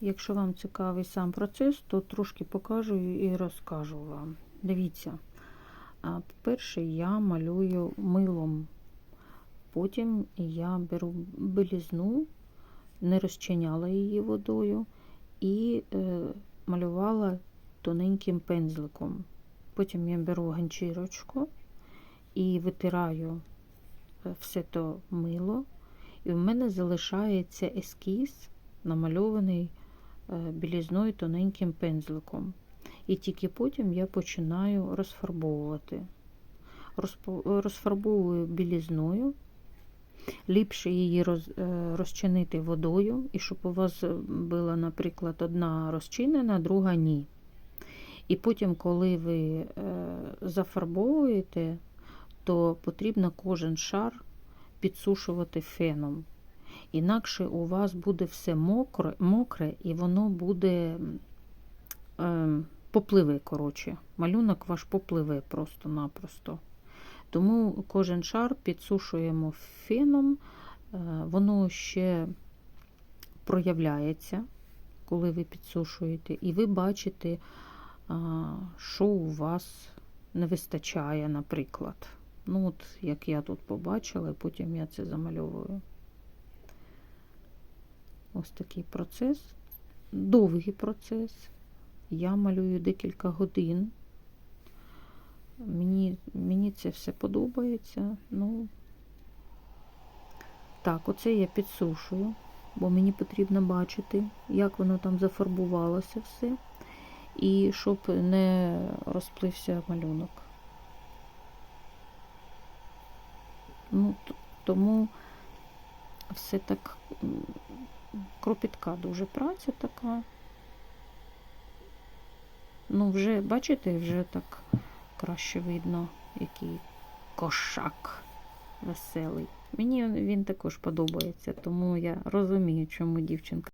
Якщо вам цікавий сам процес, то трошки покажу і розкажу вам. Дивіться, по-перше, я малюю милом. Потім я беру білізну, не розчиняла її водою і е, малювала тоненьким пензликом. Потім я беру ганчірочку і витираю е, все то мило, і в мене залишається ескіз, намальований білізною тоненьким пензликом. І тільки потім я починаю розфарбовувати. Розфарбовую білізною. Ліпше її роз, е, розчинити водою, і щоб у вас була, наприклад, одна розчинена, друга ні. І потім, коли ви е, зафарбовуєте, то потрібно кожен шар підсушувати феном. Інакше у вас буде все мокре, мокре і воно буде е, попливе, коротше. Малюнок ваш попливе просто-напросто. Тому кожен шар підсушуємо феном, е, воно ще проявляється, коли ви підсушуєте, і ви бачите, а, що у вас не вистачає, наприклад. Ну, от як я тут побачила, потім я це замальовую. Ось такий процес. Довгий процес. Я малюю декілька годин. Мені, мені це все подобається. Ну, так, оце я підсушую, бо мені потрібно бачити, як воно там зафарбувалося все. І щоб не розплився малюнок. Ну, тому все так кропітка дуже праця така. Ну, вже, бачите, вже так краще видно, який кошак веселий. Мені він також подобається, тому я розумію, чому дівчинка